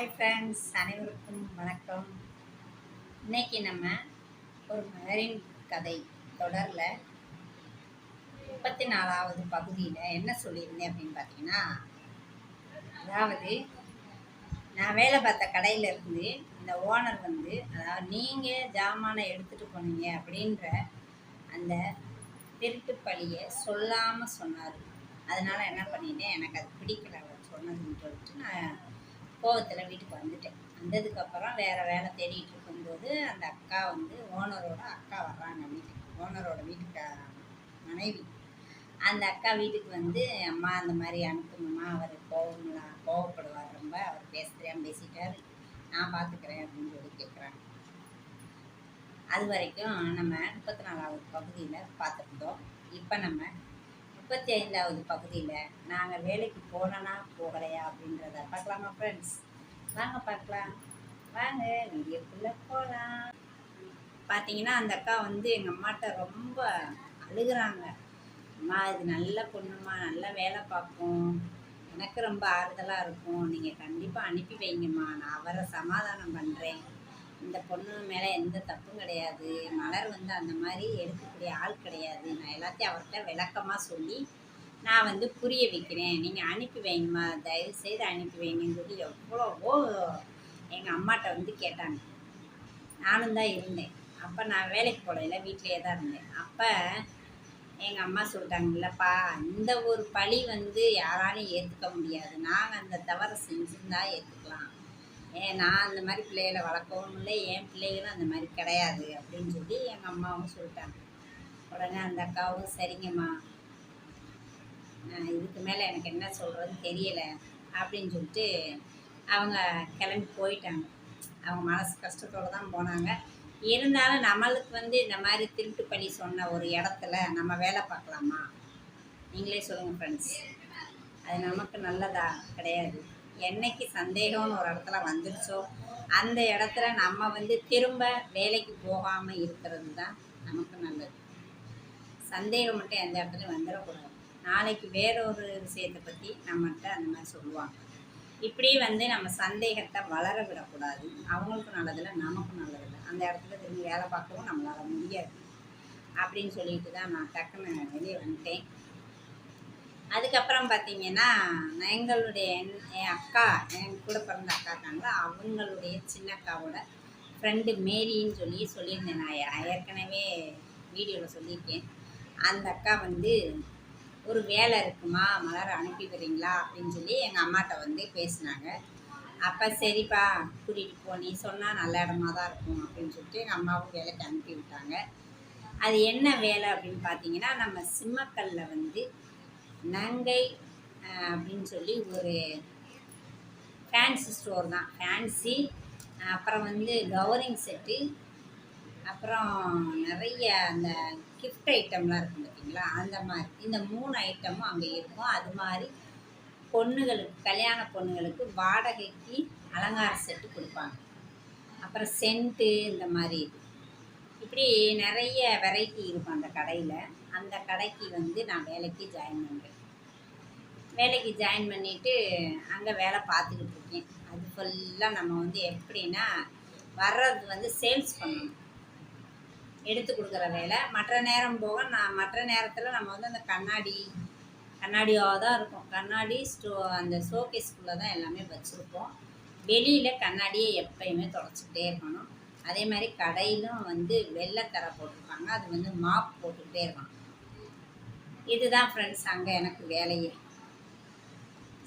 Hi friends அனைவருக்கும் வணக்கம். இன்னைக்கு நம்ம ஒரு மலரின் கதை தொடரில் முப்பத்தி நாலாவது பகுதியில் என்ன சொல்லியிருந்தேன் அப்படின்னு பார்த்தீங்கன்னா அதாவது நான் வேலை பார்த்த கடையில் இருந்து இந்த ஓனர் வந்து அதாவது நீங்கள் ஜாமானை எடுத்துகிட்டு போனீங்க அப்படின்ற அந்த திருட்டு பழியை சொல்லாமல் சொன்னார். அதனால் என்ன பண்ணிட்டேன் எனக்கு அது பிடிக்கல அவர் சொன்னதுன்னு சொல்லிட்டு நான் கோவத்தில் வீட்டுக்கு வந்துட்டேன். வந்ததுக்கப்புறம் வேறு வேலை தேடிட்டு இருக்கும்போது அந்த அக்கா வந்து ஓனரோட அக்கா வர்றாங்க வீட்டுக்கு. ஓனரோட வீட்டுக்கு மனைவி. அந்த அக்கா வீட்டுக்கு வந்து அம்மா அந்த மாதிரி அனுப்புங்கம்மா. அவர் கோவம்லாம் கோவப்படுவார் ரொம்ப. அவர் பேசுகிறேன் பேசிட்டார். பேசிட்டாரு நான் பார்த்துக்கிறேன் அப்படின்னு சொல்லி கேட்குறாங்க அது வரைக்கும் நம்ம முப்பத்தி நாலாவது பகுதியில் பார்த்துருந்தோம் இப்போ நம்ம முப்பத்தி ஐந்தாவது பகுதியில் நாங்கள் வேலைக்கு போனோன்னா போகலையா அப்படின்றத பார்க்கலாமா ஃப்ரெண்ட்ஸ் வாங்க பார்க்கலாம். வாங்க வீடியோக்குள்ளே போகலாம் பார்த்தீங்கன்னா அந்த அக்கா வந்து எங்கள் அம்மாட்ட ரொம்ப அழுகுறாங்க. அம்மா இது நல்ல பொண்ணுமா நல்ல வேலை பார்க்கும் எனக்கு ரொம்ப ஆறுதலாக இருக்கும். நீங்கள் கண்டிப்பாக அனுப்பி வைங்கம்மா. நான் அவரை சமாதானம் பண்ணுறேன் இந்த பொண்ணு மேலே எந்த தப்பும் கிடையாது. மலர் வந்து அந்த மாதிரி எடுக்கக்கூடிய ஆள் கிடையாது. நான் எல்லாத்தையும் அவர்கிட்ட விளக்கமாக சொல்லி நான் வந்து புரிய வைக்கிறேன். நீங்கள் அனுப்பி வைங்கம்மா. தயவு செய்து அனுப்பி வைங்கன்னு சொல்லி எவ்வளவோ எங்கள் அம்மாட்ட வந்து கேட்டாங்க. நானும் தான் இருந்தேன். அப்போ நான் வேலைக்கு போகல வீட்டிலே தான் இருந்தேன். அப்போ எங்கள் அம்மா சொல்லிட்டாங்க இல்லைப்பா இந்த ஒரு பழி வந்து யாராலையும் ஏற்றுக்க முடியாது. நாங்கள் அந்த தவறை செஞ்சுருந்தா ஏற்றுக்கலாம் ஏன் நான் அந்த மாதிரி பிள்ளைகளை வளர்க்கவும் இல்லை என் பிள்ளைகளும் அந்த மாதிரி கிடையாது அப்படின்னு சொல்லி எங்கள் அம்மாவும் சொல்லிட்டாங்க. உடனே அந்த அக்காவும் சரிங்கம்மா நான் இதுக்கு மேலே எனக்கு என்ன சொல்கிறதுன்னு தெரியலை அப்படின்னு சொல்லிட்டு அவங்க கிளம்பி போயிட்டாங்க. அவங்க மனசு கஷ்டத்தோடு தான் போனாங்க. இருந்தாலும் நம்மளுக்கு வந்து இந்த மாதிரி திருட்டு பண்ணி சொன்ன ஒரு இடத்துல நம்ம வேலை பார்க்கலாமா? நீங்களே சொல்லுங்கள் ஃப்ரெண்ட்ஸ் அது நமக்கு நல்லதா? கிடையாது. என்னைக்கு சந்தேகம்னு ஒரு இடத்துல வந்துருச்சோ அந்த இடத்துல நம்ம வந்து திரும்ப வேலைக்கு போகாமல் இருக்கிறது தான் நமக்கு நல்லது. சந்தேகம் மட்டும் எந்த இடத்துலையும் வந்துடக்கூடாது. நாளைக்கு வேறொரு விஷயத்தை பற்றி நம்மகிட்ட அந்த மாதிரி சொல்லுவாங்க. இப்படி வந்து நம்ம சந்தேகத்தை வளர விடக்கூடாது. அவங்களுக்கும் நல்லதில்லை நமக்கும் நல்லதில்லை. அந்த இடத்துல திரும்பி வேலை பார்க்கவும் நம்மளால் முடியாது. அப்படின்னு சொல்லிட்டு தான் நான் டக்குன்னு வெளியே வந்துட்டேன். அதுக்கப்புறம் பார்த்தீங்கன்னா எங்களுடைய என் அக்கா என் கூட பிறந்த அக்கா இருக்காங்களா அவங்களுடைய சின்ன அக்காவோட ஃப்ரெண்டு மேரின்னு சொல்லி சொல்லியிருந்தேன். நான் ஏற்கனவே வீடியோவில் சொல்லியிருக்கேன். அந்த அக்கா வந்து ஒரு வேலை இருக்குமா? மலர் அனுப்பி வரீங்களா அப்படின்னு சொல்லி எங்கள் அம்மாட்ட வந்து பேசினாங்க. அப்போ சரிப்பா கூட்டிகிட்டு போ. நீ சொன்னால் நல்ல இடமா தான் இருக்கும் அப்படின்னு சொல்லிட்டு எங்கள் அம்மாவும் வேலைக்கு அனுப்பி விட்டாங்க. அது என்ன வேலை அப்படின்னு பார்த்தீங்கன்னா நம்ம சிம்மக்கல்ல வந்து நங்கை அப்படின்னு சொல்லி ஒரு ஃபேன்சி ஸ்டோர் தான். ஃபேன்சி அப்புறம் வந்து கவரிங் செட்டு அப்புறம் நிறைய அந்த கிஃப்ட் ஐட்டம்லாம் இருக்கும் பார்த்தீங்களா அந்த மாதிரி. இந்த மூணு ஐட்டமும் அங்கே இருக்கும். அது மாதிரி பொண்ணுகளுக்கு கல்யாண பொண்ணுகளுக்கு வாடகைக்கு அலங்கார செட்டு கொடுப்பாங்க. அப்புறம் சென்ட்டு இந்த மாதிரி இப்படி நிறைய வெரைட்டி இருக்கும் அந்த கடையில். அந்த கடைக்கு வந்து நான் வேலைக்கு ஜாயின் பண்ணுறேன் வேலைக்கு ஜாயின் பண்ணிவிட்டு அங்கே வேலை பார்த்துக்கிட்டு இருக்கேன். அது ஃபுல்லாக நம்ம வந்து எப்படின்னா வர்றது வந்து சேல்ஸ் பண்ணணும். எடுத்து கொடுக்குற வேலை. மற்ற நேரம் போக நான் மற்ற நேரத்தில் நம்ம வந்து அந்த கண்ணாடி கண்ணாடியாக தான் இருக்கும். கண்ணாடி ஸ்டோ அந்த ஷோகேஸ்குள்ளே தான் எல்லாமே வச்சுருப்போம். வெளியில் கண்ணாடியை எப்பயுமே தொடச்சிக்கிட்டே இருக்கணும். அதே மாதிரி கடையிலும் வந்து வெள்ளை தர போட்டிருப்பாங்க. அது வந்து மாப் போட்டுக்கிட்டே இருக்கணும். இதுதான் ஃப்ரெண்ட்ஸ் அங்கே எனக்கு வேலையே.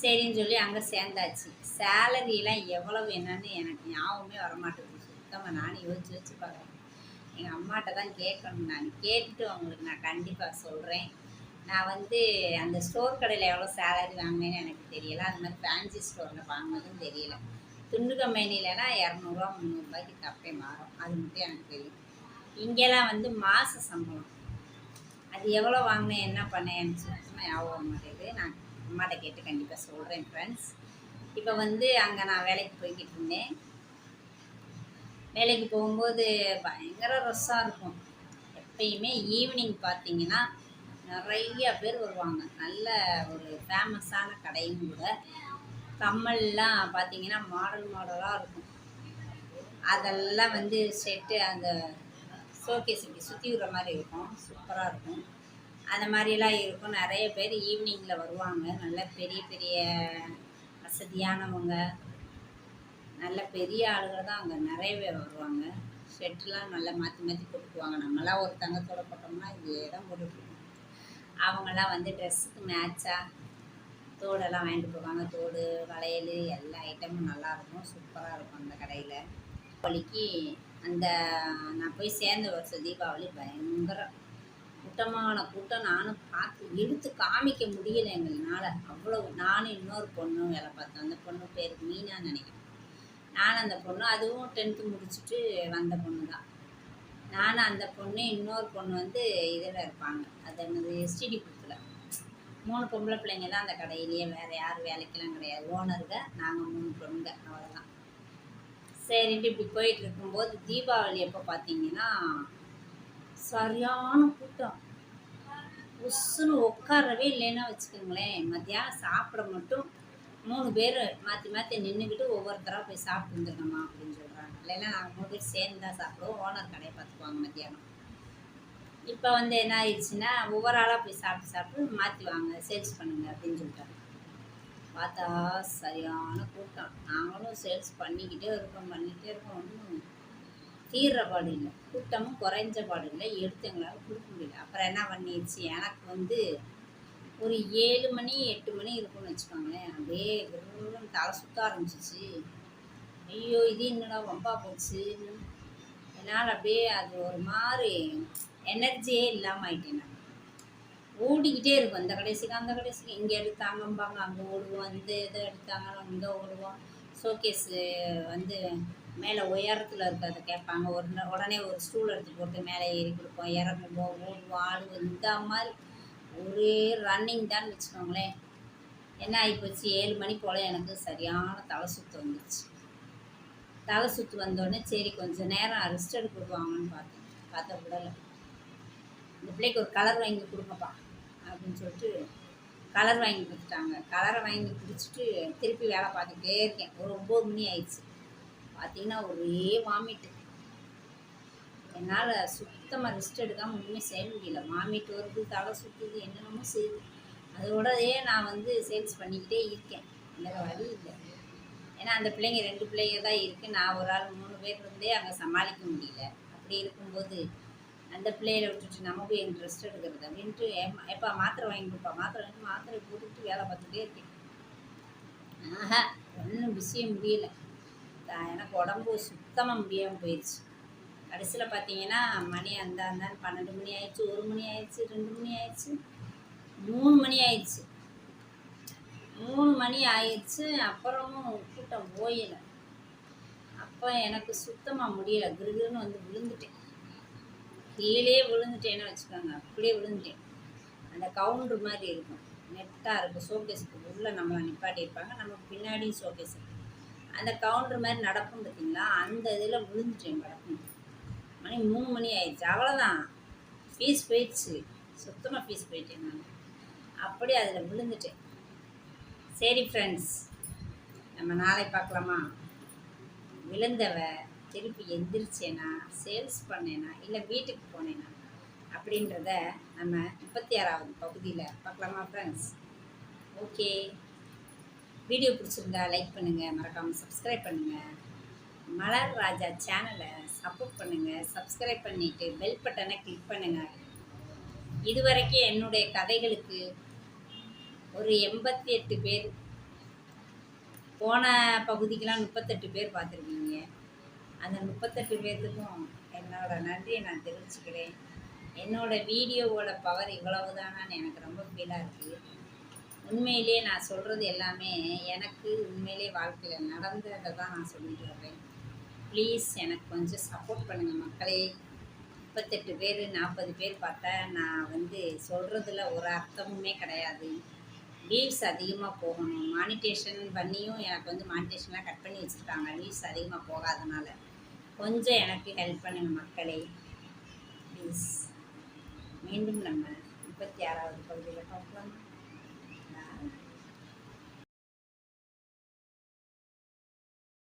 சரின்னு சொல்லி அங்கே சேர்ந்தாச்சு. சேலரியெலாம் எவ்வளவு என்னன்னு எனக்கு ஞாபகமே வரமாட்டேங்குது. சுத்தமாக நானும் யோசிச்சு வச்சு பார்க்குறேன். எங்கள் அம்மாட்ட தான் கேட்கணும் நான். கேட்டுட்டு அவங்களுக்கு நான் கண்டிப்பாக சொல்கிறேன் நான் வந்து அந்த ஸ்டோர் கடையில் எவ்வளோ சேலரி வாங்கினேன்னு எனக்கு தெரியல. அது மாதிரி ஃபேன்சி ஸ்டோரில் வாங்கினதும் தெரியல. துண்டு கம்பெனிலனா இரநூறுவா முந்நூறுரூவாய்க்கு தப்பே மாறும். அது மட்டும் எனக்கு தெரியும். இங்கெல்லாம் வந்து மாத சம்பளம். அது எவ்வளோ வாங்கினேன் என்ன பண்ணேன் சொன்னால் ஞாபகம் மாட்டேங்குது நான் அம்மாட்ட கேட்டு கண்டிப்பாக சொல்கிறேன் ஃப்ரெண்ட்ஸ் இப்போ வந்து அங்கே நான் வேலைக்கு போய்கிட்டு இருந்தேன். வேலைக்கு போகும்போது பயங்கர ரஷ்ஷாக இருக்கும். எப்பயுமே ஈவினிங் பார்த்தீங்கன்னா நிறைய பேர் வருவாங்க. நல்ல ஒரு ஃபேமஸான கடையும் கூட. கம்மல்லாம் பார்த்தீங்கன்னா மாடல் மாடலாக இருக்கும். அதெல்லாம் வந்து செட்டு அந்த ஷோகேஸ் இப்படி சுற்றி விடுற மாதிரி இருக்கும். சூப்பராக இருக்கும். அந்த மாதிரிலாம் இருக்கும். நிறைய பேர் ஈவினிங்கில் வருவாங்க. நல்ல பெரிய பெரிய வசதியானவங்க. நல்ல பெரிய ஆளுகள் தான் அங்கே. நிறைய பேர் வருவாங்க. ஷெட்டுலாம் நல்லா மாற்றி மாற்றி போட்டுக்குவாங்க. நம்மளாம் ஒரு தங்கத்தோட போட்டோம்னா இதே தான் போட்டுருக்கோம் அவங்கெல்லாம் வந்து ட்ரெஸ்ஸுக்கு மேட்சாக தோடெல்லாம் வாங்கிட்டு போவாங்க. தோடு வளையல் எல்லா ஐட்டமும் நல்லாயிருக்கும் சூப்பராக இருக்கும் அந்த கடையில். தீபாவளிக்கு அந்த நான் போய் சேர்ந்த வருஷம் தீபாவளி பயங்கர கூட்டமான கூட்டம். நானும் பார்த்து இழுத்து காமிக்க முடியல எங்களால். அவ்வளோ நானும் இன்னொரு பொண்ணும் வேலை பார்த்தேன் அந்த பொண்ணு பேர் மீனான்னு நினைக்கிறேன். நானும் அந்த பொண்ணு அதுவும் டென்த்து முடிச்சுட்டு வந்த பொண்ணு தான் நானும் அந்த பொண்ணு இன்னொரு பொண்ணு வந்து இதில் இருப்பாங்க. அது என்னது எஸ்டிடி புத்தில் மூணு பொம்பளை பிள்ளைங்க தான் அந்த கடையிலேயே. வேறு யாரும் வேலைக்கெல்லாம் கிடையாது. ஓனருங்க நாங்கள் மூணு பொண்ணுங்க. அவ்வளோதான் சரின்ட்டு இப்படி போயிட்டு இருக்கும்போது தீபாவளி எப்போ பார்த்தீங்கன்னா சரியான கூட்டம். உசுன்னு உட்காரவே இல்லைன்னா வச்சுக்கோங்களேன். மத்தியானம் சாப்பிட மட்டும் மூணு பேர் மாற்றி மாற்றி நின்றுக்கிட்டு ஒவ்வொருத்தராக போய் சாப்பிட்டு வந்துருக்கோமா அப்படின்னு சொல்கிறாங்க இல்லைன்னா நாங்கள் மூணு பேர் சேர்ந்து தான் சாப்பிடுவோம். ஓனர் கடையை பார்த்துக்குவாங்க மத்தியானம். இப்போ வந்து என்ன ஆயிடுச்சுன்னா ஒவ்வொரு ஆளாக போய் சாப்பிட்டு சாப்பிட்டு மாற்றி வாங்க சேல்ஸ் பண்ணுங்க அப்படின்னு சொல்லிட்டாங்க. பார்த்தா சரியான கூட்டம். நாங்களும் சேல்ஸ் பண்ணிக்கிட்டே இருக்கோம் பண்ணிக்கிட்டே இருக்கோம். ஒன்றும் தீர்ற பாடு இல்லை. கூட்டமும் குறைஞ்ச பாடு இல்லை. எடுத்து எங்களால் கொடுக்க முடியல. அப்புறம் என்ன பண்ணிடுச்சு எனக்கு வந்து ஒரு ஏழு மணி எட்டு மணி இருக்கும்னு வச்சுக்கோங்களேன். அப்படியே விரும்பும் தலை சுத்த ஆரம்பிச்சிச்சு. ஐயோ இது என்னடா வம்பா போச்சு? என்னால் அப்படியே அது ஒரு மாதிரி எனர்ஜியே இல்லாமல் ஆயிட்டேன் நான். ஓடிக்கிட்டே இருக்கும். இந்த கடைசிக்கு அந்த கடைசிக்கு. இங்கே எடுத்தாங்கம்பாங்க அங்கே ஓடுவோம். இந்த இதை எடுத்தாங்கன்னா இங்கே ஓடுவோம். ஷோகேஸு வந்து மேலே உயரத்தில் இருக்கிறத கேட்பாங்க. ஒரு உடனே ஒரு ஸ்டூல் எடுத்துகிட்டு போட்டு மேலே ஏறி கொடுப்போம். இறங்குவோம் ஓடுவோம் ஆடுவோம். இந்த மாதிரி ஒரே ரன்னிங் தான் வச்சுக்கோங்களேன். என்ன ஆகிப்போச்சு ஏழு மணி போல் எனக்கு சரியான தலை சுற்று வந்துச்சு. தலை சுற்று வந்தோடனே சரி கொஞ்சம் நேரம் ரெஸ்ட் எடுக்க விடுவாங்கன்னு பார்த்தேன். பார்த்தா விடலை. இந்த பிள்ளைக்கு ஒரு கலர் வாங்கி கொடுங்கப்பா. அப்படின்னு சொல்லிட்டு கலர் வாங்கி கொடுத்துட்டாங்க. கலரை வாங்கி குடிச்சிட்டு திருப்பி வேலை பார்த்துக்கிட்டே இருக்கேன். ஒரு ஒம்பது மணி ஆயிடுச்சு. பார்த்தீங்கன்னா ஒரே வாமிட்டு என்னால் சுத்தமாக ரெஸ்ட் எடுக்காமல் ஒன்றுமே செய்ய முடியல. வாமிட் வருது தலை சுற்றுது என்னென்னமோ செய்யுது. அதோடயே நான் வந்து சேல்ஸ் பண்ணிக்கிட்டே இருக்கேன். வேறு வழி இல்லை. ஏன்னா அந்த பிள்ளைங்க ரெண்டு பிள்ளைங்க தான் இருக்குது நான் ஒரு ஆள் மூணு பேர் இருந்தே அங்கே சமாளிக்க முடியல. அப்படி இருக்கும்போது அந்த பிள்ளையில விட்டுட்டு நம்ம போய் எங்கள் ரெஸ்ட் எடுக்கிறது அப்படின்ட்டு ஏம்மா- எப்பா மாத்திரை வாங்கி கொடுப்பா? மாத்திரை வாங்கி மாத்திரை போட்டுக்கிட்டு வேலை பார்த்துட்டே இருக்கேன். ஆஹா ஒன்றும் விஷயம் முடியல. எனக்கு உடம்பு சுத்தமாக முடியாமல் போயிடுச்சு கடைசியில் பார்த்தீங்கன்னா மணி அந்த அந்தான்னு பன்னெண்டு மணி ஆயிடுச்சு ஒரு மணி ஆயிடுச்சு ரெண்டு மணி ஆயிடுச்சு மூணு மணி ஆயிடுச்சு. மூணு மணி ஆயிடுச்சு அப்புறமும் கூட்டம் போயலை. அப்போ எனக்கு சுத்தமாக முடியல. கிருகிருன்னு வந்து விழுந்துட்டேன். கீழே விழுந்துட்டேன்னு வச்சுக்கோங்க. அப்படியே விழுந்துட்டேன். அந்த கவுண்டர் மாதிரி இருக்கும். நெட்டாக இருக்கும். ஷோகேஸுக்கு உள்ளே நம்மளை நிப்பாட்டியிருப்பாங்க நம்ம பின்னாடி ஷோகேஸ் இருக்கும் அந்த கவுண்டர் மாதிரி நடக்கும் பார்த்தீங்களா? அந்த இதில் விழுந்துட்டேன் நடக்கும் மணி மூணு மணி ஆயிடுச்சு. அவ்வளோதான் ஃபீஸ் போயிடுச்சு. சுத்தமாக ஃபீஸ் போயிட்டேன் நான். அப்படியே அதில் விழுந்துட்டேன். சரி ஃப்ரெண்ட்ஸ் நம்ம நாளை பார்க்கலாமா? விழுந்தவ திருப்பி எந்திரிச்சேனா சேல்ஸ் பண்ணேனா இல்லை வீட்டுக்கு போனேனா அப்படின்றத நம்ம முப்பத்தி ஆறாவது பகுதியில் பார்க்கலாமா ஃப்ரெண்ட்ஸ் ஓகே வீடியோ பிடிச்சிருந்தா லைக் பண்ணுங்கள் மறக்காமல் சப்ஸ்கிரைப் பண்ணுங்கள் மலர் ராஜா சேனலை சப்போர்ட் பண்ணுங்கள் சப்ஸ்கிரைப் பண்ணிவிட்டு பெல் பட்டனை கிளிக் பண்ணுங்கள் இதுவரைக்கும் என்னுடைய கதைகளுக்கு ஒரு எண்பத்தி எட்டு பேர் போன பகுதிக்கெலாம் முப்பத்தெட்டு பேர் பார்த்துருக்கீங்க. அந்த முப்பத்தெட்டு பேர்த்துக்கும் என்னோட நன்றியை நான் தெரிவிச்சுக்கிறேன். என்னோட வீடியோவோட பவர் இவ்வளவுதானான்னு எனக்கு ரொம்ப ஃபீலாக இருக்குது உண்மையிலேயே நான் சொல்கிறது எல்லாமே எனக்கு உண்மையிலே வாழ்க்கையில் நடந்ததை தான் நான் சொல்லிட்டு வர்றேன். ப்ளீஸ் எனக்கு கொஞ்சம் சப்போர்ட் பண்ணுங்கள் மக்களே. முப்பத்தெட்டு பேர் நாற்பது பேர் பார்த்தா நான் வந்து சொல்கிறதுல ஒரு அர்த்தமுமே கிடையாது. லீவ்ஸ் அதிகமாக போகணும். மானிட்டேஷன் பண்ணியும் எனக்கு வந்து மானிட்டேஷன்லாம் கட் பண்ணி வச்சுருக்காங்க. லீவ்ஸ் அதிகமாக போகாதனால. கொஞ்சம் எனக்கு ஹெல்ப் பண்ணுங்கள் மக்களே. ப்ளீஸ் மீண்டும் நம்ம முப்பத்தி ஆறாவது பகுதியில் பார்க்கலாம்.